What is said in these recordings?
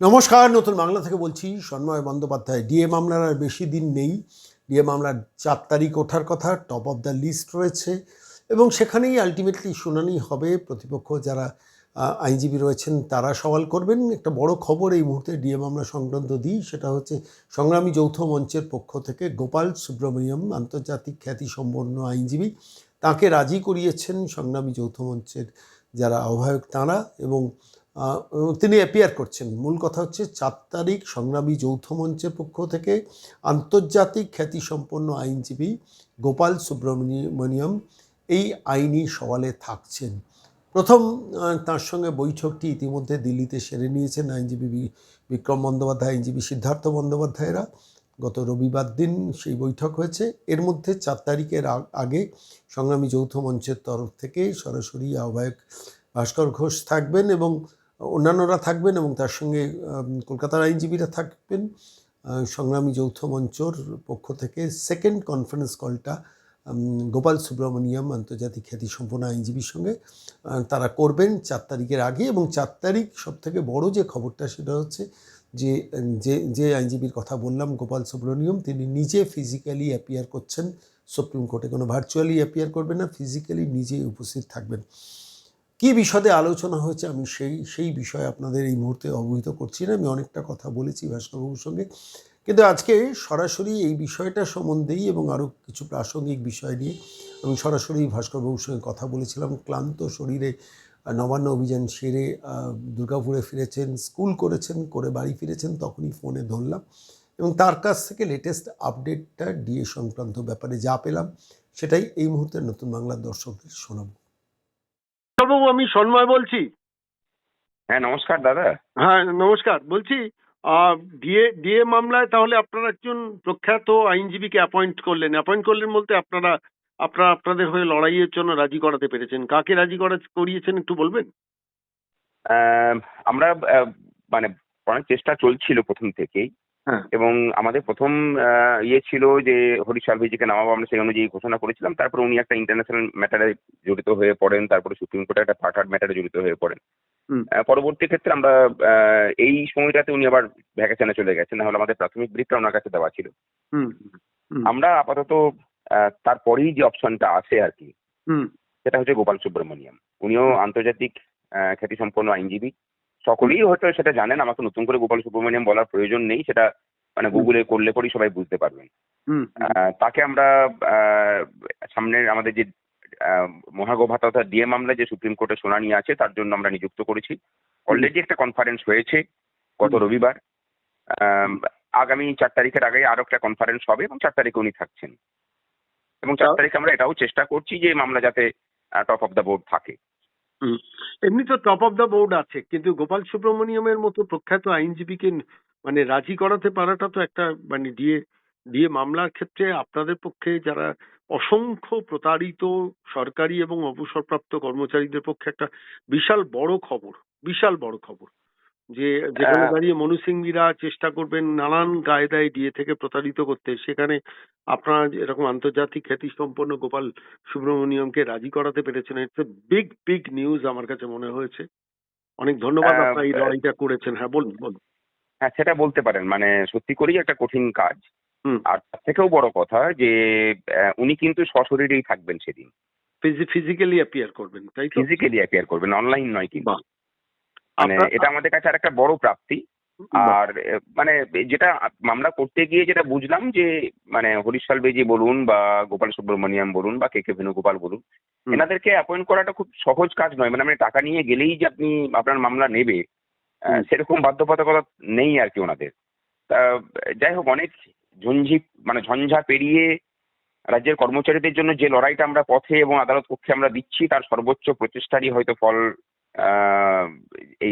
নমস্কার, নতুন বাংলা থেকে বলছি সন্ময় বন্দ্যোপাধ্যায়। ডিএ মামলার আর বেশি দিন নেই। ডিএ মামলার চার তারিখ ওঠার কথা টপ অফ দ্য লিস্ট রয়েছে এবং সেখানেই আলটিমেটলি শুনানি হবে। প্রতিপক্ষ যারা আইনজীবী রয়েছেন, তারা সওয়াল করবেন। একটা বড় খবর এই মুহূর্তে ডিএ মামলা সংক্রান্ত দিই, সেটা হচ্ছে সংগ্রামী যৌথ মঞ্চের পক্ষ থেকে গোপাল সুব্রমণিয়ম, আন্তর্জাতিক খ্যাতিসম্পন্ন আইনজীবী, তাকে রাজি করিয়েছেন সংগ্রামী যৌথ মঞ্চের যারা আহ্বায়ক, তাঁরা এবং তিনি অ্যাপিয়ার করছেন। মূল কথা হচ্ছে, চার তারিখ সংগ্রামী যৌথ মঞ্চের পক্ষ থেকে আন্তর্জাতিক খ্যাতিসম্পন্ন আইনজীবী গোপাল সুব্রমণিয়ম এই আইনি সওয়ালে থাকছেন। প্রথম তার সঙ্গে বৈঠকটি ইতিমধ্যে দিল্লিতে সেরে নিয়েছেন আইনজীবী বিক্রম বন্দ্যোপাধ্যায়, আইনজীবী সিদ্ধার্থ বন্দ্যোপাধ্যায়রা। গত রবিবার দিন সেই বৈঠক হয়েছে। এর মধ্যে চার তারিখের আগে সংগ্রামী যৌথ মঞ্চের তরফ থেকে সরাসরি আহ্বায়ক ভাস্কর ঘোষ থাকবেন এবং অন্যান্যরা থাকবেন এবং তার সঙ্গে কলকাতার আইনজীবীরা থাকবেন। সংগ্রামী যৌথ মঞ্চর পক্ষ থেকে সেকেন্ড কনফারেন্স কলটা গোপাল সুব্রমণিয়াম আন্তর্জাতিক খ্যাতিসম্পন্ন আইনজীবীর সঙ্গে তারা করবেন চার তারিখের আগে এবং চার তারিখ সবথেকে বড় যে খবরটা সেটা হচ্ছে যে যে যে আইনজীবীর কথা বললাম, গোপাল সুব্রমণিয়াম, তিনি নিজে ফিজিক্যালি অ্যাপিয়ার করছেন। সুপ্রিম কোর্টে কোনো ভার্চুয়ালি অ্যাপিয়ার করবেন না ফিজিক্যালি নিজেই উপস্থিত থাকবেন। কী বিশদে আলোচনা হয়েছে আমি সেই সেই বিষয়ে আপনাদের এই মুহূর্তে অবহিত করছি না। আমি অনেকটা কথা বলেছি ভাস্করবাবুর সঙ্গে। কিন্তু আজকে সরাসরি এই বিষয়টা সম্বন্ধেই এবং আরও কিছু প্রাসঙ্গিক বিষয় নিয়ে আমি সরাসরি ভাস্করবাবুর সঙ্গে কথা বলেছিলাম। ক্লান্ত শরীরে নবান্ন অভিযান সেরে দুর্গাপুরে ফিরেছেন, স্কুল করেছেন, করে বাড়ি ফিরেছেন, তখনই ফোনে ধরলাম এবং তার কাছ থেকে লেটেস্ট আপডেটটা ডিএ সংক্রান্ত ব্যাপারে যা পেলাম, সেটাই এই মুহূর্তে নতুন বাংলার দর্শকদের শোনাবো। বাবু আমি সন্ময় বলছি। হ্যাঁ নমস্কার দাদা। হ্যাঁ নমস্কার। বলছি ডিএ ডিএ মামলায় তাহলে আপনারা একজন প্রখ্যাত আইনজীবীকে অ্যাপয়েন্ট করলেন। অ্যাপয়েন্ট করলেন বলতে আপনারা আপনারা আপনাদের হয়ে লড়াইয়ের জন্য রাজি করাতে পেরেছেন। কাকে রাজি করা করিয়েছেন একটু বলবেন? আমরা মানে অনেক চেষ্টা চলছিল প্রথম থেকেই। এবং আমাদের প্রথম ইয়ে ছিল যে হরিশ সালভিজিকে নামাবো আমরা সেই অনুযায়ী ঘোষণা করেছিলাম। তারপর উনি একটা ইন্টারন্যাশনাল ম্যাটারে জড়িত হয়ে পড়েন। তারপরে সুপ্রিম কোর্টে একটা পাঠার ম্যাটারে জড়িত হয়ে পড়েন। পরবর্তী ক্ষেত্রে আমরা এই সময়টাতে উনি আবার ভ্যাকেশনে চলে গেছেন। নাহলে আমাদের প্রাথমিক ব্রিফটা ওনার কাছে দেওয়া ছিল। আমরা আপাতত তারপরেই যে অপশনটা আছে আর কি সেটা হচ্ছে গোপাল সুব্রমণিয়াম। উনিও আন্তর্জাতিক খ্যাতিসম্পন্ন আইনজীবী। সকলেই হয়তো সেটা জানেন আমাকে নতুন করে গোপাল সুব্রমণিয়াম বলার প্রয়োজন নেই সেটা মানে গুগলে করলে পরেই সবাই বুঝতে পারবেন। তাকে আমরা সামনের আমাদের যে মহাগোভাতা তথা ডিএ মামলায় যে সুপ্রিম কোর্টে শুনানি আছে তার জন্য আমরা নিযুক্ত করেছি। অলরেডি একটা কনফারেন্স হয়েছে গত রবিবার। আগামী চার তারিখের আগে আরও একটা কনফারেন্স হবে এবং চার তারিখে উনি থাকছেন। এবং চার তারিখে আমরা এটাও চেষ্টা করছি যে মামলা যাতে টপ অফ দ্য বোর্ড থাকে। এমনি তো টপ অফ দ্য বোর্ড আছে, কিন্তু গোপাল সুব্রমণিয়মের মতো প্রখ্যাত আইনজীবীকে মানে রাজি করাতে পারাটা তো একটা মানে দিয়ে দিয়ে মামলার ক্ষেত্রে আপনাদের পক্ষে যারা অসংখ্য প্রতারিত সরকারি এবং অবসরপ্রাপ্ত কর্মচারীদের পক্ষে একটা বিশাল বড় খবর, বিশাল বড় খবর। যে যেখানে দাঁড়িয়ে মনু সিংভিরা চেষ্টা করবেন নানান কায়দায় ডিএ থেকে প্রতারিত করতে সেখানে আপনারা এরকম আন্তর্জাতিক খ্যাতি সম্পন্ন গোপাল সুব্রমণিয়মকে রাজি করাতে পেরেছেন ইটস বিগ বিগ নিউজ আমার কাছে মনে হয়েছে। অনেক ধন্যবাদ আহ, আপনারা এই লড়াইটা করেছেন। হ্যাঁ বলুন বলুন। হ্যাঁ সেটা বলতে পারেন মানে সত্যি করেই একটা কঠিন কাজ। হুম। আর তার থেকেও বড় কথা যে উনি কিন্তু সশরীরেই থাকবেন সেদিন। ফিজিক্যালি অ্যাপিয়ার করবেন তাই তো? ফিজিক্যালি অ্যাপিয়ার করবেন অনলাইন নয় কিন্তু। মানে এটা আমাদের কাছে আর একটা বড় প্রাপ্তি। আর মানে যেটা মামলা করতে গিয়ে যেটা বুঝলাম যে মানে হরিশাল বেজি বলুন বা গোপাল সুব্রমণিয়াম বলুন বা কে কে ভেনুগোপাল বলুন এনাদেরকে অ্যাপয়েন্ট করাটা খুব সহজ কাজ নয়। মানে আপনি টাকা নিয়ে গেলেই যে আপনি আপনার মামলা নেবে সেরকম বাধ্যবাধকতা নেই আর কি ওনাদের। তা যাই হোক অনেক ঝঞ্ঝি মানে ঝঞ্ঝা পেরিয়ে রাজ্যের কর্মচারীদের জন্য যে লড়াইটা আমরা পথে এবং আদালত পক্ষে আমরা দিচ্ছি তার সর্বোচ্চ প্রচেষ্টারই হয়তো ফল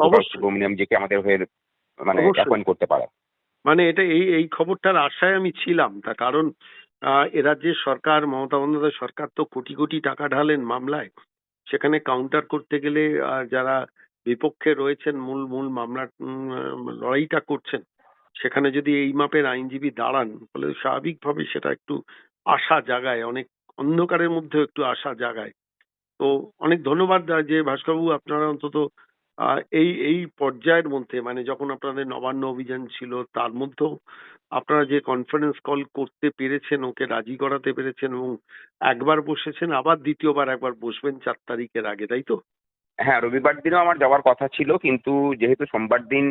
আমাদের হয়ে মানে অ্যাপয়েন্ট করতে পারা। মানে এটা এই এই খবরটার আশায় আমি ছিলাম তার কারণ রাজ্যের সরকার মমতা বন্দ্যোপাধ্যায় সরকার তো কোটি কোটি টাকা ঢালেন মামলায়। সেখানে কাউন্টার করতে গেলে যারা বিপক্ষে রয়েছেন মূল মূল মামলার লড়াইটা করছেন সেখানে যদি এই মাপের আইনজীবী দাঁড়ান তাহলে স্বাভাবিকভাবে সেটা একটু আশা জাগায় অনেক অন্ধকারের মধ্যেও একটু আশা জাগায়। তো অনেক ধন্যবাদ যে ভাস্করবাবু আপনারা অন্তত এই এই পর্যায়ের মধ্যে মানে যখন আপনাদের নবান্ন অভিযান ছিল, তার মধ্যেও আপনারা যে কনফারেন্স কল করতে পেরেছেন, ওকে রাজি করাতে পেরেছেন এবং একবার বসেছেন, আবার দ্বিতীয়বার একবার বসবেন চার তারিখের আগে, তাই তো? হ্যাঁ রবিবার দিনও আমার যাওয়ার কথা ছিল, কিন্তু যেহেতু সোমবার দিন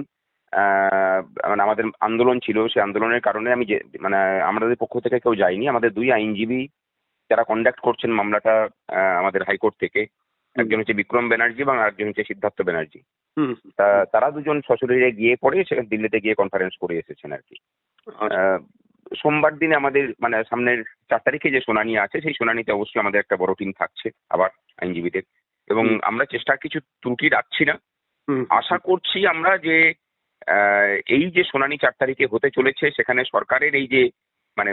মানে আমাদের আন্দোলন ছিল, সেই আন্দোলনের কারণে আমি যে মানে আমাদের পক্ষ থেকে কেউ যায়নি। আমাদের দুই আইনজীবী যারা কন্ডাক্ট করছেন মামলাটা আমাদের হাইকোর্ট থেকে। একজন হচ্ছে বিক্রম ব্যানার্জি এবং আরেকজন হচ্ছে সিদ্ধার্থ ব্যানার্জি। তারা দুজন সশরীরে গিয়ে পরে সেখানে দিল্লিতে গিয়ে কনফারেন্স করে এসেছেন আর কি। আচ্ছা, সোমবার দিনে আমাদের মানে সামনের চার তারিখে যে শুনানি আছে সেই শুনানিতে অবশ্যই আমাদের একটা বড় টিম থাকছে আবার আইনজীবীদের। এবং আমরা চেষ্টা কিছু ত্রুটি রাখছি না। আশা করছি আমরা যে এই যে শুনানি চার তারিখে হতে চলেছে সেখানে সরকারের এই যে মানে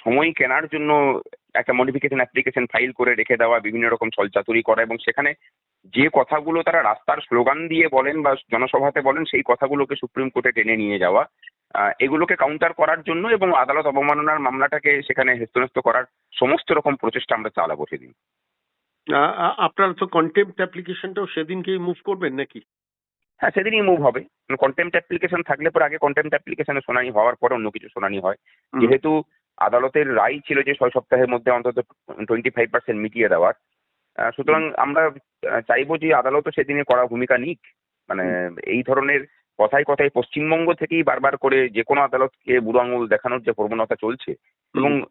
সময় কেনার জন্য একটা মডিফিকেশন অ্যাপ্লিকেশন ফাইল করে রেখে দেওয়া, বিভিন্ন রকম ছলচাতুরি করা এবং সেখানে যে কথাগুলো তারা রাস্তার স্লোগান দিয়ে বলেন বা জনসভাতে বলেন, সেই কথাগুলোকে সুপ্রিম কোর্টে টেনে নিয়ে যাওয়া এগুলোকে কাউন্টার করার জন্য এবং আদালত অবমাননার মামলাটাকে সেখানে হেস্তনেস্ত করার সমস্ত রকম প্রচেষ্টা আমরা চালাবো সেদিন। আপনারা তো কন্টেম্পট অ্যাপ্লিকেশনটাও সেদিনকেই মুভ করবেন নাকি? হ্যাঁ সেদিনই মুভ হবে। কন্টেম্পট অ্যাপ্লিকেশন থাকলে পরে আগে কন্টেম্পট অ্যাপ্লিকেশনে শুনানি হওয়ার পরে অন্য কিছু শুনানি হয়। যেহেতু আদালতের রায় ছিল যে ছয় সপ্তাহের মধ্যে অন্তত টোয়েন্টি ফাইভ পার্সেন্ট মিটিয়ে দেওয়ার। সুতরাং আমরা চাইব যে আদালতও সেদিনে করা ভূমিকা নিক। মানে এই ধরনের কথায় কথায় পশ্চিমবঙ্গ থেকেই বারবার করে যে কোনো আদালতকে বুড়ো আঙুল দেখানোর যে প্রবণতা চলছে এবং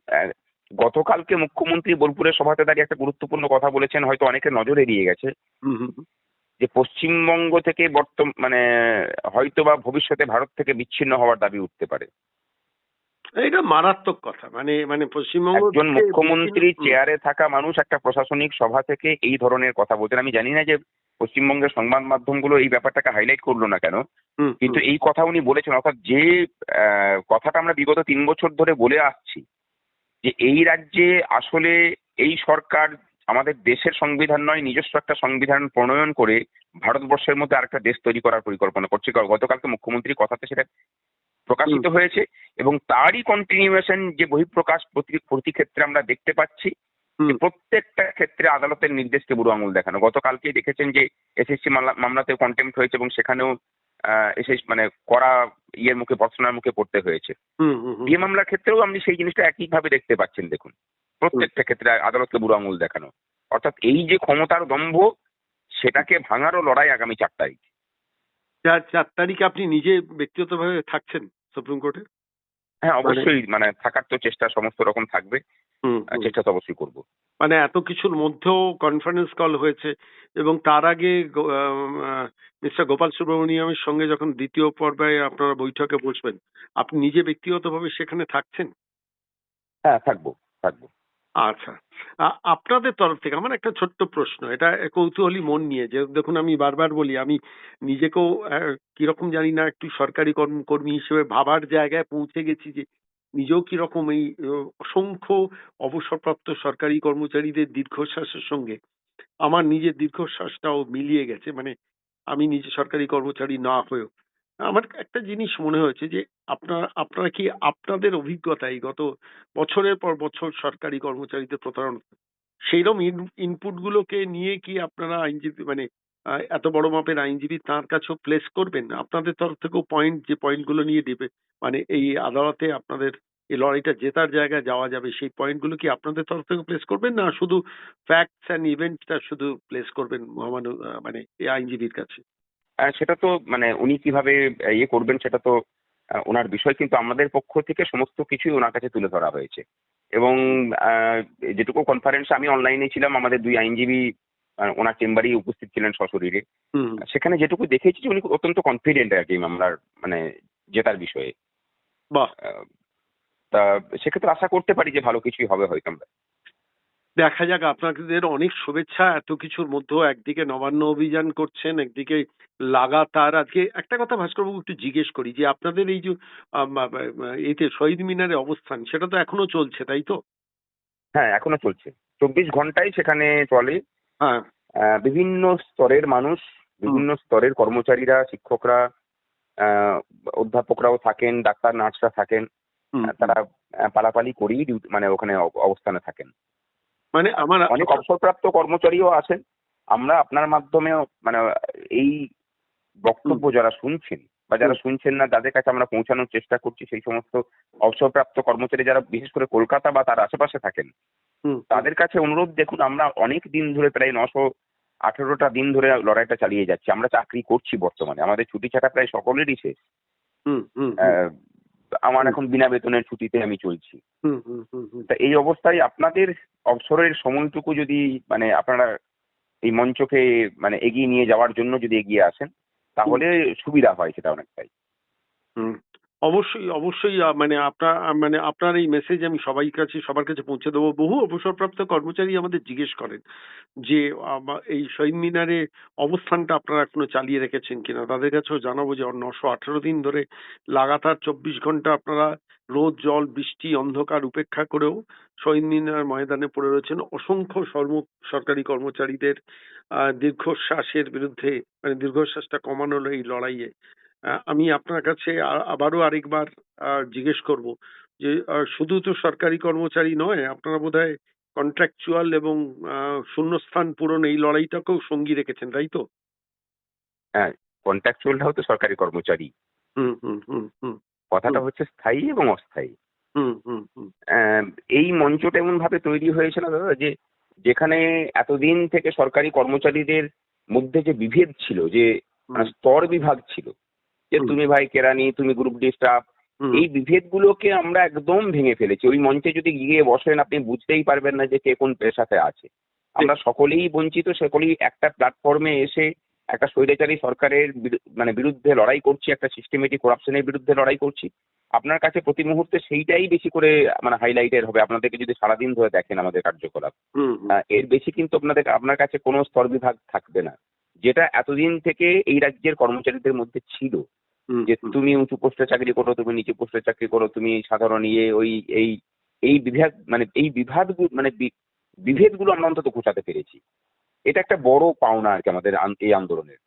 গতকালকে মুখ্যমন্ত্রী বোলপুরের সভাতে দাঁড়িয়ে একটা গুরুত্বপূর্ণ কথা বলেছেন হয়তো অনেকের নজর এড়িয়ে গেছে। যে পশ্চিমবঙ্গ থেকে বর্তমান মানে হয়তো বা ভবিষ্যতে ভারত থেকে বিচ্ছিন্ন হওয়ার দাবি উঠতে পারে। এটা মারাত্মক কথা। মানে মানে পশ্চিমবঙ্গ একজন মুখ্যমন্ত্রী চেয়ারে থাকা মানুষ একটা প্রশাসনিক সভা থেকে এই ধরনের কথা বলছেন। আমি জানি না যে পশ্চিমবঙ্গের সংবাদ মাধ্যমগুলো এই ব্যাপারটাকে হাইলাইট করল না কেন কিন্তু এই কথা উনি বলেছেন। অর্থাৎ যে কথাটা আমরা বিগত তিন বছর ধরে বলে আসছি যে এই রাজ্যে আসলে এই সরকার আমাদের দেশের সংবিধান নয় নিজস্ব একটা সংবিধান প্রণয়ন করে ভারতবর্ষের মধ্যে আরেকটা দেশ তৈরি করার পরিকল্পনা করছে। কারণ গতকালকে মুখ্যমন্ত্রীর কথাতে সেটা প্রকাশিত হয়েছে এবং তারই কন্টিনিউয়েশন যে বহিঃপ্রকাশ প্রতি ক্ষেত্রে আমরা দেখতে পাচ্ছি প্রত্যেকটা ক্ষেত্রে আদালতের নির্দেশকে বুড়ো আঙুল দেখানো। গতকালকেই দেখেছেন যে এসএসসি মামলাতে কন্টেম্প হয়েছে এবং সেখানেও এসএস মানে করা ইয়ের মুখে ভর্সনার মুখে পড়তে হয়েছে। হুম, হুম, হুম। বিয়ে মামলার ক্ষেত্রেও আপনি সেই জিনিসটা একইভাবে দেখতে পাচ্ছেন দেখুন। প্রত্যেকটা ক্ষেত্রে আদালতকে বুড়ো আঙুল দেখানো। অর্থাৎ এই যে ক্ষমতার দম্ভ সেটাকে ভাঙারও লড়াই আগামী চার তারিখ। চার চার তারিখে আপনি নিজে ব্যক্তিগতভাবে থাকছেন সুপ্রিম কোর্টে? হ্যাঁ অবশ্যই মানে থাকার তো চেষ্টা সমস্ত রকম থাকবে। চেষ্টা তো অবশ্যই করব। মানে এত কিছুর মধ্যেও কনফারেন্স কল হয়েছে এবং তার আগে মিস্টার গোপাল সুব্রমণিয়ামের সঙ্গে যখন দ্বিতীয় পর্বে আপনারা বৈঠকে বসবেন আপনি নিজে ব্যক্তিগতভাবে সেখানে থাকছেন? হ্যাঁ থাকব থাকব। আচ্ছা। আপনাদের তরফ থেকে আমার একটা ছোট্ট প্রশ্ন। এটা কৌতূহলী মন নিয়ে যে, দেখুন, আমি বারবার বলি, আমি নিজেকেও কীরকম জানি না, একটু সরকারি কর্ম- কর্মী হিসেবে ভাবার জায়গায় পৌঁছে গেছি যে, নিজেও কীরকম এই অসংখ্য অবসরপ্রাপ্ত সরকারি কর্মচারীদের দীর্ঘশ্বাসের সঙ্গে আমার নিজের দীর্ঘশ্বাসটাও মিলিয়ে গেছে। মানে আমি নিজে সরকারি কর্মচারী না হয়েও। আমার একটা জিনিস মনে হয়েছে যে আপনারা আপনারা কি আপনাদের অভিজ্ঞতায় গত বছরের পর বছর সরকারি কর্মচারীদের প্রতারণা সেইরকম ইনপুট গুলোকে নিয়ে কি আপনারা আইনজীবী মানে এত বড় মাপের আইনজীবী তার কাছেও প্লেস করবেন? আপনাদের তরফ থেকেও পয়েন্ট যে পয়েন্টগুলো নিয়ে দেবে মানে এই আদালতে আপনাদের, এই লড়াইটা জেতার জায়গায় যাওয়া যাবে, সেই পয়েন্টগুলো কি আপনাদের তরফ থেকে প্লেস করবেন? না শুধু ফ্যাক্টস অ্যান্ড ইভেন্টটা শুধু প্লেস করবেন মহামানব মানে এই আইনজীবীর কাছে? সেটা তো মানে উনি কীভাবে ইয়ে করবেন সেটা তো ওনার বিষয়। কিন্তু আমাদের পক্ষ থেকে সমস্ত কিছুই ওনার কাছে তুলে ধরা হয়েছে। এবং যেটুকু কনফারেন্স আমি অনলাইনে ছিলাম আমাদের দুই আইনজীবী ওনার চেম্বারেই উপস্থিত ছিলেন সশরীরে। সেখানে যেটুকু দেখেছি যে উনি অত্যন্ত কনফিডেন্ট আর কি মামলার মানে জেতার বিষয়ে। তা সেক্ষেত্রে আশা করতে পারি যে ভালো কিছুই হবে হয়তো আমরা। দেখা যাক আপনাদের অনেক শুভেচ্ছা। এত কিছুর মধ্যেও একদিকে নবান্ন অভিযান করছেন একদিকে লাগাতার। আজকে একটা কথা ভাস্করবাবু একটু জিজ্ঞেস করি যে আপনাদের এই যে এতে শহীদ মিনারে অবস্থান সেটা তো এখনও চলছে তাই তো? হ্যাঁ এখনও চলছে। চব্বিশ ঘন্টাই সেখানে চলে। হ্যাঁ। বিভিন্ন স্তরের মানুষ বিভিন্ন স্তরের কর্মচারীরা শিক্ষকরা আহ, অধ্যাপকরাও থাকেন ডাক্তার নার্সরা থাকেন। তারা পালাপালি করেই মানে ওখানে অব- অবস্থানে থাকেন। মানে আমার অনেক অবসরপ্রাপ্ত কর্মচারীও আছেন। আমরা আপনার মাধ্যমেও মানে এই বক্তব্য যারা শুনছেন বা যারা শুনছেন না যাদের কাছে আমরা পৌঁছানোর চেষ্টা করছি। সেই সমস্ত অবসরপ্রাপ্ত কর্মচারী যারা বিশেষ করে কলকাতা বা তার আশেপাশে থাকেন তাদের কাছে অনুরোধ দেখুন আমরা অনেক দিন ধরে প্রায় নশো আঠেরোটা দিন ধরে লড়াইটা চালিয়ে যাচ্ছি। আমরা চাকরি করছি বর্তমানে। আমাদের ছুটি ছাটা প্রায় সকলেরই শেষ। আমার এখন বিনা বেতনের ছুটিতে আমি চলছি। হুম হুম হুম হুম। তা এই অবস্থায় আপনাদের অবসরের সময়টুকু যদি মানে আপনারা এই মঞ্চকে মানে এগিয়ে নিয়ে যাওয়ার জন্য যদি এগিয়ে আসেন তাহলে সুবিধা হয় সেটা অনেকটাই। হুম। অবশ্যই অবশ্যই মানে আপনার মানে আপনার এই মেসেজ আমি সবাই কাছে, সবার কাছে পৌঁছে দেবো। বহু অবসরপ্রাপ্ত কর্মচারী আমাদের জিজ্ঞেস করেন যে এই শহীদ মিনারে অবস্থানটা আপনারা এখনও চালিয়ে রেখেছেন কিনা? তাদের কাছেও জানাব যে, নশো আঠারো দিন ধরে লাগাতার চব্বিশ ঘণ্টা আপনারা রোদ, জল, বৃষ্টি, অন্ধকার উপেক্ষা করেও শহীদ মিনার ময়দানে পড়ে রয়েছেন। অসংখ্য সরকারি কর্মচারীদের দীর্ঘশ্বাসের বিরুদ্ধে মানে দীর্ঘশ্বাসটা কমানোর এই লড়াইয়ে আমি আপনার কাছে আবারও আরেকবার আহ, জিজ্ঞেস করব যে শুধু তো সরকারি কর্মচারী নয় আপনারা বোধহয় কন্ট্রাকচুয়াল এবং আহ, শূন্যস্থান পূরণ এই লড়াইটাকেও সঙ্গী রেখেছেন তাই তো? হ্যাঁ কন্ট্রাকচুয়ালরাও তো সরকারি কর্মচারী। হুম হুম হুম কথাটা হচ্ছে স্থায়ী এবং অস্থায়ী। হুম হুম হুম। এই মঞ্চটা এমন ভাবে তৈরি হয়েছিল দাদা যে যেখানে এতদিন থেকে সরকারি কর্মচারীদের মধ্যে যে বিভেদ ছিল যে মানে স্তর বিভাগ ছিল যে তুমি ভাই কেরানি তুমি গ্রুপ ডি স্টাফ এই বিভেদগুলোকে আমরা একদম ভেঙে ফেলেছি। ওই মঞ্চে যদি গিয়ে বসেন আপনি বুঝতেই পারবেন না যে কে কোন পেশাতে আছে। আমরা সকলেই বঞ্চিত সকলেই একটা প্ল্যাটফর্মে এসে একটা স্বৈরাচারী সরকারের মানে বিরুদ্ধে লড়াই করছি একটা সিস্টেমেটিক করাপশনের বিরুদ্ধে লড়াই করছি। আপনার কাছে প্রতি মুহূর্তে সেইটাই বেশি করে মানে হাইলাইটের হবে। আপনাদেরকে যদি সারাদিন ধরে দেখেন আমাদের কার্যকলাপ এর বেশি কিন্তু আপনাদের আপনার কাছে কোনো স্তর বিভাগ থাকবে না। যেটা এতদিন থেকে এই রাজ্যের কর্মচারীদের মধ্যে ছিল যে তুমি উঁচু পোস্টে চাকরি করো তুমি নিচু পোস্টে চাকরি করো তুমি সাধারণ ইয়ে ওই এই এই বিভাগ মানে এই বিভাগ মানে বি- বিভেদগুলো আমরা অন্তত ঘোচাতে পেরেছি। এটা একটা বড় পাওনা আর কি আমাদের এই আন্দোলনের।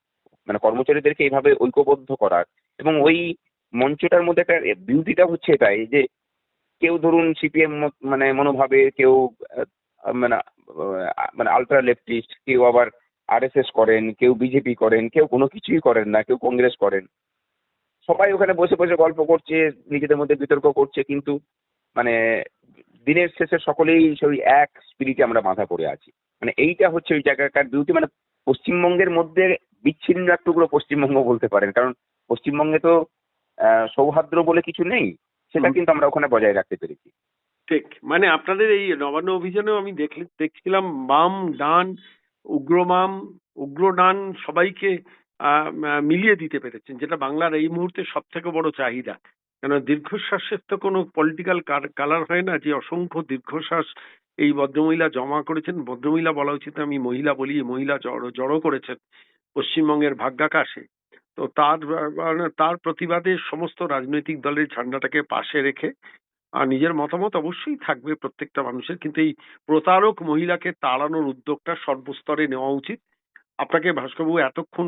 মানে কর্মচারীদেরকে এইভাবে ঐক্যবদ্ধ করার এবং ওই মঞ্চটার মধ্যে একটা বিউটিটা হচ্ছে এটাই যে কেউ ধরুন সিপিএম মানে মনোভাবে কেউ মানে মানে আলট্রা লেফটিস্ট কেউ আবার আরএসএস করেন কেউ বিজেপি করেন কেউ কোনো কিছুই করেন না কেউ কংগ্রেস করেন। সবাই ওখানে বসে বসে গল্প করছে নিজেদের মধ্যে বিতর্ক করছে কিন্তু মানে দিনের শেষে সকলেই সেই এক স্পিরিটে আমরা বাঁধা পড়ে আছি। মানে এইটা হচ্ছে ওই জায়গাকার বিউটি মানে পশ্চিমবঙ্গের মধ্যে বিচ্ছিন্ন এক টুকরো পশ্চিমবঙ্গ বলতে পারেন কারণ পশ্চিমবঙ্গে তো আহ, সৌহার্দ্য বলে কিছু নেই সেটা কিন্তু আমরা ওখানে বজায় রাখতে পেরেছি। ঠিক মানে আপনাদের এই নবান্ন অভিযানেও আমি দেখলি দেখছিলাম বাম ডান উগ্রবাম উগ্র ডান সবাইকে মিলিয়ে দিতে পেরেছেন, যেটা বাংলার এই মুহূর্তে সব থেকে বড় চাহিদা। কেন দীর্ঘশ্বাসের তো কোনো পলিটিক্যাল কালার হয় না, যে অসংখ্য দীর্ঘশ্বাস এই ভদ্রমহিলা জমা করেছেন। ভদ্রমহিলা বলা উচিত আমি মহিলা বলি মহিলা জড়ো জড়ো করেছেন পশ্চিমবঙ্গের ভাগ্যাকাশে। তো তার তার প্রতিবাদে সমস্ত রাজনৈতিক দলের ঝান্ডাটাকে পাশে রেখে আর নিজের মতামত অবশ্যই থাকবে প্রত্যেকটা মানুষের। কিন্তু এই প্রতারক মহিলাকে তাড়ানোর উদ্যোগটা সর্বস্তরে নেওয়া উচিত। আপনাকে ভাস্করবাবু, এতক্ষণ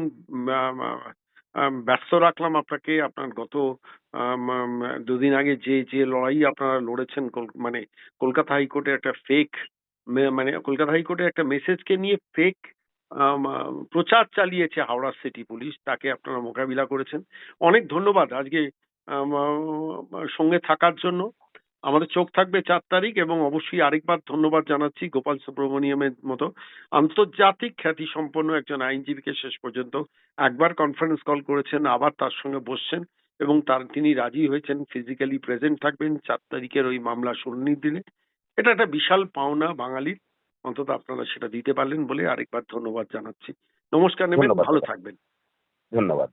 ব্যস্ত রাখলাম আপনাকে। আপনার গত দুদিন আগে যে যে লড়াই আপনারা লড়েছেন মানে কলকাতা হাইকোর্টে একটা ফেক মানে কলকাতা হাইকোর্টে একটা মেসেজকে নিয়ে ফেক প্রচার চালিয়েছে হাওড়া সিটি পুলিশ তাকে আপনারা মোকাবিলা করেছেন। অনেক ধন্যবাদ আজকে সঙ্গে থাকার জন্য। আমাদের চোখ থাকবে চার তারিখ এবং অবশ্যই আরেকবার ধন্যবাদ জানাচ্ছি গোপাল সুব্রমণিয়ামের মতো আন্তর্জাতিক খ্যাতি সম্পন্ন একজন আইনজীবীকে শেষ পর্যন্ত একবার কনফারেন্স কল করেছেন আবার তার সঙ্গে বসছেন এবং তার তিনি রাজি হয়েছেন ফিজিক্যালি প্রেজেন্ট থাকবেন চার তারিখের ওই মামলা শুনানির দিনে। এটা একটা বিশাল পাওনা বাঙালির অন্তত আপনারা সেটা দিতে পারলেন বলে আরেকবার ধন্যবাদ জানাচ্ছি। নমস্কার নেবেন ভালো থাকবেন। ধন্যবাদ।